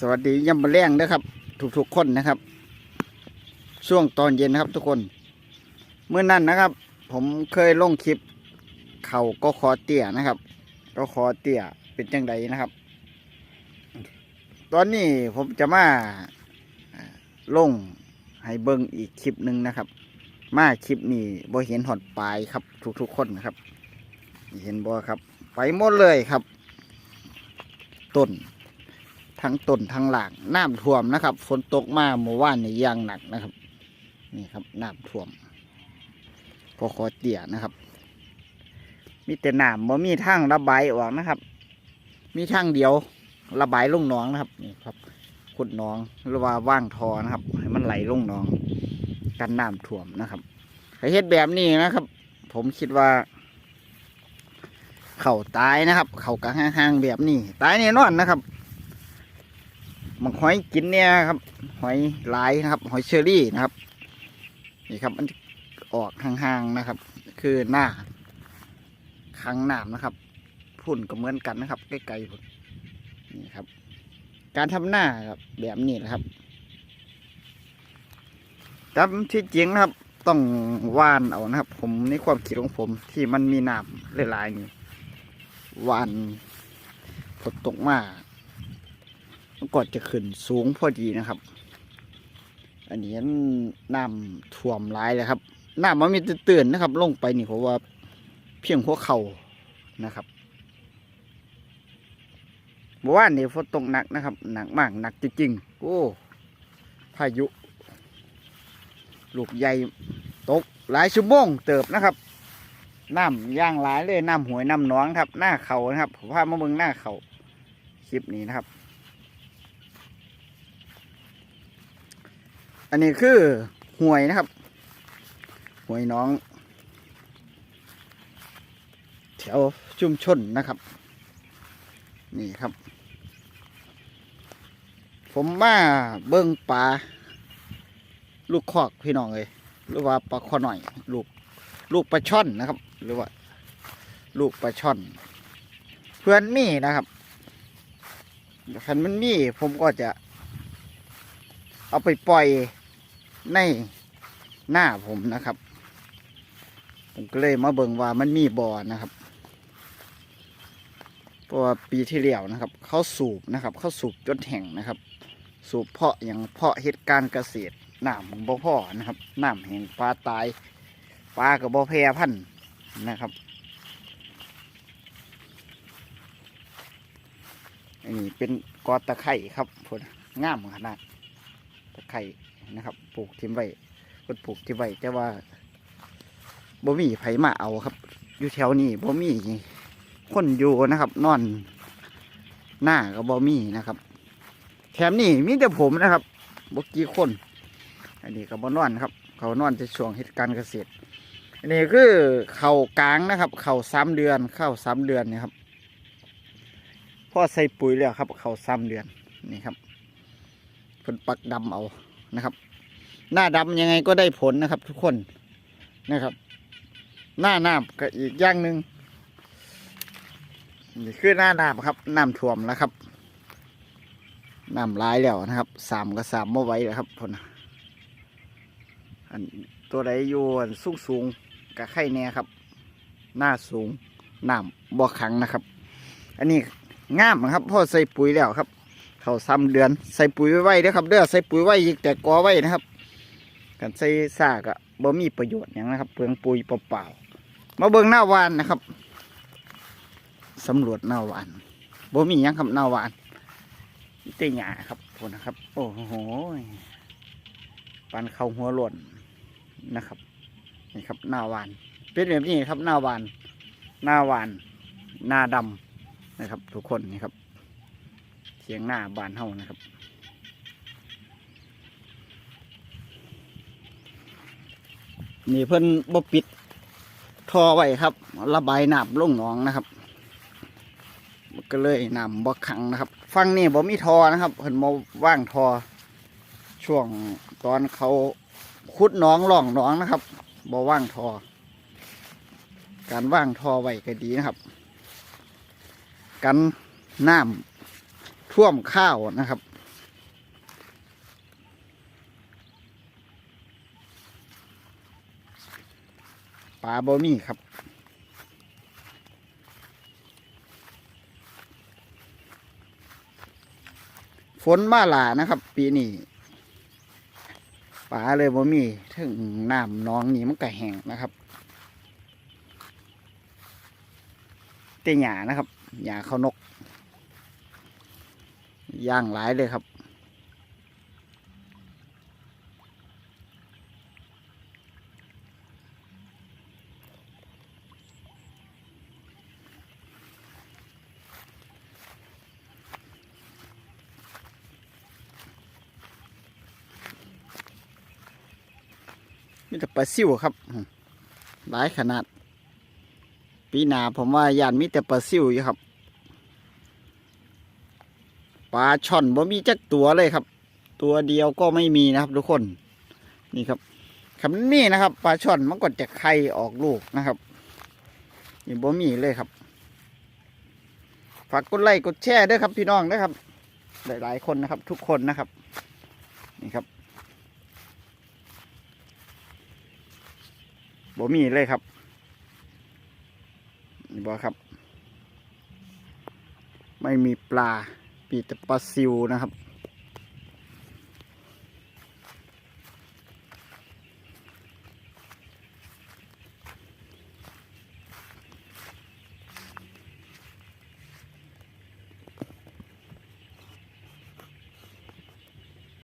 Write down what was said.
สวัสดียามมะแรงนะครับ ทุกๆคนนะครับ ช่วงตอนเย็นนะครับทุกคน เมื่อนั้นนะครับ ผมเคยลงคลิป เข่าก็คอเตี้ยนะครับ ก็คอเตี้ยเป็นจังไดนะครับ ตอนนี้ผมจะมาอ่าลงให้เบิ้งอีกคลิปหนึ่งนะครับ มาคลิปนี้บ่เห็นหอดปลายครับ ทุกๆคนนะครับ เห็นบ่ครับ ไปหมดเลยครับ ต้น ทั้งต้นทั้งหลางน้ำท่วมนะครับ ฝนตกมาเมื่อวานนี่อยางหนักนะครับ นี่ครับน้ำท่วมพอคอเตี่ยนะครับ มีแต่น้ำบ่มีทางระบายออกนะครับ มีทางเดียวระบายลงหนองนะครับนี่ครับขุดหนองหรือว่าว่างทอนะครับ ให้มันไหลลงหนอง กันน้ำท่วมนะครับให้เฮ็ดแบบนี้นะครับ ผมคิดว่า เข่าตายนะครับ เข่ากระห่างๆแบบนี้ ตายแน่นอนนะครับ มันหอยกินเนี่ยครับ หอยลายนะครับ หอยเชอรี่นะครับ นี่ครับ มันออกห่างๆนะครับ คือหน้าค้างน้ำนะครับพุ่นก็เหมือนกันนะครับใกล้ๆพุ่นนี่ครับ การทำหน้าครับแบบนี้นะครับตามที่จริงนะครับ ต้องว่านเอานะครับ ผมในความคิดของผมที่มันมีน้ำหลายๆนี่ว่านฝนตกมา ก็จะขึ้นสูงพอดีนะครับ อันนี้น้ำท่วมหลายเลยครับน้ำมันมีตื่นๆนะครับ ลงไปนี่เพราะว่าเพียงหัวเข่านะครับเมื่อวานนี่ฝนตกหนักนะครับ หนักมากหนักจริงๆโอ้พายุลูกใหญ่ตกหลายชั่วโมงเติบนะครับน้ำย่างหลายเลยน้ำหวยน้ำน้องครับ หน้าเขานะครับผมพามาเบิ่งหน้าเขาคลิปนี้นะครับ อันนี้คือห่วยนะครับห่วยน้อง แถวชุมชนนะครับ นี่ครับ ผมมาเบิ้งปลาลูกคอกพี่น้องเลยหรือว่าปลาคอหน่อย ลูกลูกปลาช่อนนะครับ หรือว่า ลูกปลาช่อน เพื่อนมีนะครับคันมันมีผมก็จะ เอาไปปล่อยในหน้าผมนะครับ ผมก็เลยมาเบิ่งว่ามันมีบ่อนะครับเพราะว่าปีที่แล้วนะครับ เขาสูบนะครับ เขาสูบจนแห้งนะครับ สูบเพาะอย่างเพาะเหตุการณ์เกษตรน้ำของบ่พ่อนะครับน้ำแห้งปลาตายปลากับบ่แพร่พันธุ์นะครับอันนี้เป็นกอตะไคร่ครับพนงามขนาด ตะไคร่นะครับ ปลูกทิ้งไว้เพิ่นปลูกทิ้งไว้แต่ว่าบ่มีไผมาเอาครับ อยู่แถวนี้บ่มีคนอยู่นะครับ นอนหน้าก็บ่มีนะครับแถมนี่มีแต่ผมนะครับบ่กี่คน อันนี้ก็บ่นอนครับ เขานอนในช่วงเหตุการณ์เกษตร อันนี้คือเข่ากลางนะครับ เข่าสามเดือนเข้าสามเดือนนี่ครับพ่อใส่ปุ๋ยแล้วครับ เข่าสามเดือนนี่ครับ เพิ่นปักดำเอานะครับ หน้าดำยังไงก็ได้ผลนะครับ ทุกคนนะครับ หน้าน้ำก็อีกอย่างหนึ่งนี่คือหน้าน้ำครับน้ำท่วมแล้วครับน้ำร้ายแล้วนะครับสามก็สามเมาไหว้แล้วครับพนอันตัวใดอยู่สูงสูงๆกับไข่แน่ครับ หน้าสูงน้ำบ่อขังนะครับ อันนี้งามนะครับพ่อใส่ปุ๋ยแล้วครับ เขาซ้ำเดือน ใส่ปุ๋ยไว้เด้อครับ เด้อใส่ปุ๋ยไว้อีกแต่กอไว้นะครับกันใส่ซากอะบ่มีประโยชน์อย่างนะครับ เปลืองปุ๋ยเปล่าๆมาเบิ่งหน้าวานนะครับสำรวจหน้าวานบ่มีหยังครับหน้าวานมีแต่หญ้าครับพวกนะครับ โอ้โหปันเข้าหัวหล่นนะครับนี่ครับหน้าวาน เป็นแบบนี้ครับหน้าวาน หน้าวาน หน้าดำนะครับ ทุกคนนี่ครับ เทียงหน้าบานเฮานะครับ นี่เพิ่นบ่ปิดท่อไว้ครับ ระบายน้ำลงหนองนะครับก็เลยน้ำบ่ขังนะครับ ฟังนี่บ่มีท่อนะครับเพิ่นมาว่างท่อช่วงตอนเขาขุดหนองล่องหนองนะครับบ่ว่างท่อการว่างท่อไว้ก็ดีนะครับ กันน้ำ ท่วมข้าวนะครับ ปลาบ่มีครับ ฝนมาหลานะครับ ปีนี้ปลาเลยบ่มีถึงน้ำน้องนี่มันก็แห้งนะครับเตี่หยานะครับหยาเขานก ย่างหลายเลยครับ มีแต่ปลาซิวครับ หลายขนาด ปีหนาผมว่ายานมีแต่ปลาซิวอยู่ครับ ลาช่อนบ่มีจักตัวเลยครับ ตัวเดียวก็ไม่มีนะครับ ทุกคนนี่ครับคำนี้นะครับปลาช่อนมันก็จะไข่ออกลูกนะครับนี่บ่มีเลยครับฝากกดไลค์กดแชร์ด้วยครับพี่น้องนะครับ หลายๆคนนะครับ ทุกคนนะครับ นี่ครับบ่มีเลยครับนี่บ่ครับ ไม่มีปลา ปีต่ปลาซิวนะครับ